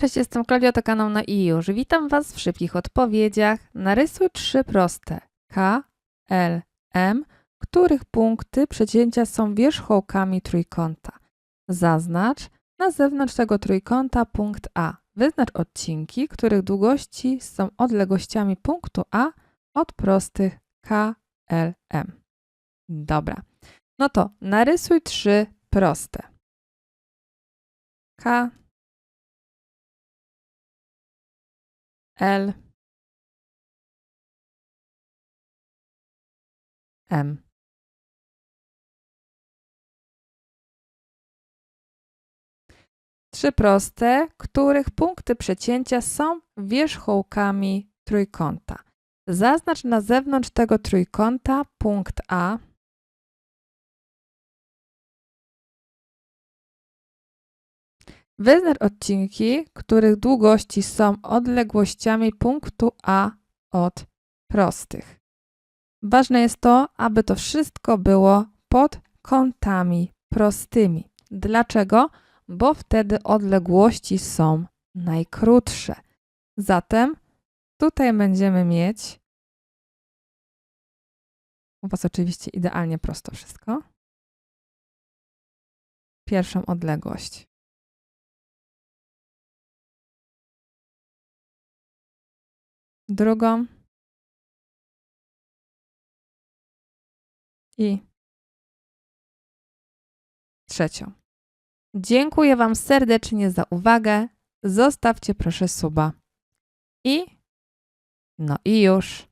Cześć, jestem Klaudia, to kanał na i już. Witam Was w szybkich odpowiedziach. Narysuj trzy proste K, L, M, których punkty przecięcia są wierzchołkami trójkąta. Zaznacz na zewnątrz tego trójkąta punkt A. Wyznacz odcinki, których długości są odległościami punktu A od prostych K, L, M. Dobra. No to narysuj trzy proste. K, L M. Trzy proste, których punkty przecięcia są wierzchołkami trójkąta. Zaznacz na zewnątrz tego trójkąta punkt A. Wyznacz odcinki, których długości są odległościami punktu A od prostych. Ważne jest to, aby to wszystko było pod kątami prostymi. Dlaczego? Bo wtedy odległości są najkrótsze. Zatem tutaj będziemy mieć u Was oczywiście idealnie prosto wszystko. Pierwszą odległość. Drugą i trzecią. Dziękuję Wam serdecznie za uwagę. Zostawcie proszę suba. I no i już.